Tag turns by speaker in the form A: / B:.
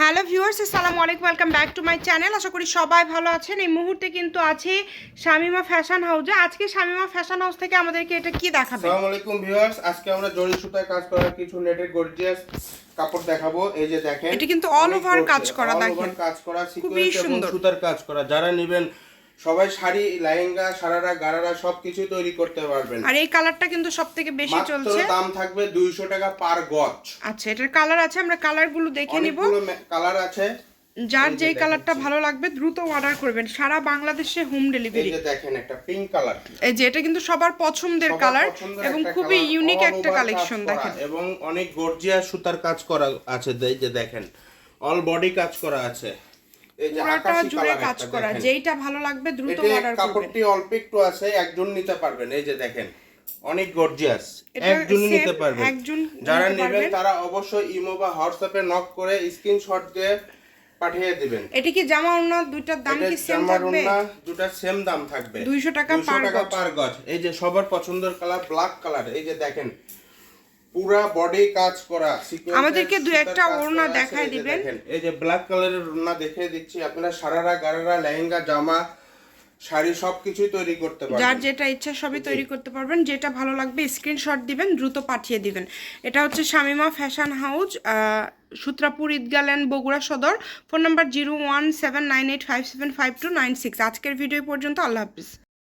A: Hello viewers আসসালামু আলাইকুম welcome back to my channel. আশা করি সবাই ভালো আছেন। এই মুহূর্তে কিন্তু আছে শামিমা ফ্যাশন হাউসে। আজকে শামিমা ফ্যাশন হাউস থেকে আমাদেরকে এটা কি দেখাবে?
B: আসসালামু আলাইকুম ভিউয়ার্স আজকে আমরা জরি সুতায় কাজ করা কিছু নেটের গর্জিয়াস কাপড় দেখাবো। এই যে দেখেন
A: এটা কিন্তু
B: অল
A: ওভার কাজ করা, দেখেন।
B: কাজ করা সিকোয়েন্স এবং
A: সুন্দর।
B: সুতার কাজ করা। যারা নেবেন সবাই শাড়ি লেহেঙ্গা সারারা গারারা সবকিছু তৈরি করতে পারবেন।
A: আর এই কালারটা কিন্তু সব থেকে বেশি চলছে।
B: দাম থাকবে 200 টাকা পার গজ।
A: আচ্ছা এটার কালার আছে আমরা কালারগুলো দেখে নিব।
B: কালার আছে।
A: যার যেই কালারটা ভালো লাগবে দ্রুত অর্ডার করবেন। সারা বাংলাদেশে হোম
B: এই
A: ডেলিভারি।
B: যে দেখেন একটা পিঙ্ক কালার।
A: এই যে এটা কিন্তু সবার পছন্দের কালার এবং খুবই ইউনিক একটা কালেকশন দেখেন।
B: এবং অনেক গর্জিয়াস সুতার কাজ করা আছে এই যে দেখেন। অল বডি কাজ করা আছে। এই
A: পুরাটা জুড়ে কাজ করা যেইটা ভালো লাগবে দ্রুত অর্ডার করবেন
B: কাপড়টি অল্প একটু আছে একজন নিতে পারবেন। এই যে দেখেন অনেক গর্জিয়াস
A: same
B: নিতে পারবেন।
A: একজন
B: যারা নেবেন তারা অবশ্যই ইমো বা হোয়াটসঅ্যাপে নক করে স্ক্রিনশট দিয়ে পাঠিয়ে দিবেন।
A: এটা কি জামা ওড়না দুইটার দাম কি সেম থাকবে?
B: ওড়না দুটা সেম দাম থাকবে।
A: 200 টাকা
B: 200
A: per
B: টাকা
A: গজ।
B: পার গজ। এই যে সবার পছন্দের কালার ব্ল্যাক কালার এই যে দেখেন পুরা বডি কাজ করা
A: আমাদেরকে দু একটা ওড়না দেখায় দিবেন।
B: এই যে ব্ল্যাক কালারের ওড়না দেখিয়ে দিচ্ছি আপনারা সারারা গারারা লেহেঙ্গা জামা শাড়ি সবকিছুই তৈরি করতে
A: যার যেটা ইচ্ছা সবই তৈরি করতে পারবেন যেটা ভালো লাগবে স্ক্রিনশট দিবেন দ্রুত পাঠিয়ে দিবেন। এটা হচ্ছে শামিমা ফ্যাশন হাউস সূত্রাপুর ঈদগাল্যান্ড বগুড়া সদর phone number zero one seven nine eight five seven five two nine six আজকের ভিডিও পর্যন্ত আল্লাহ হাফিজ।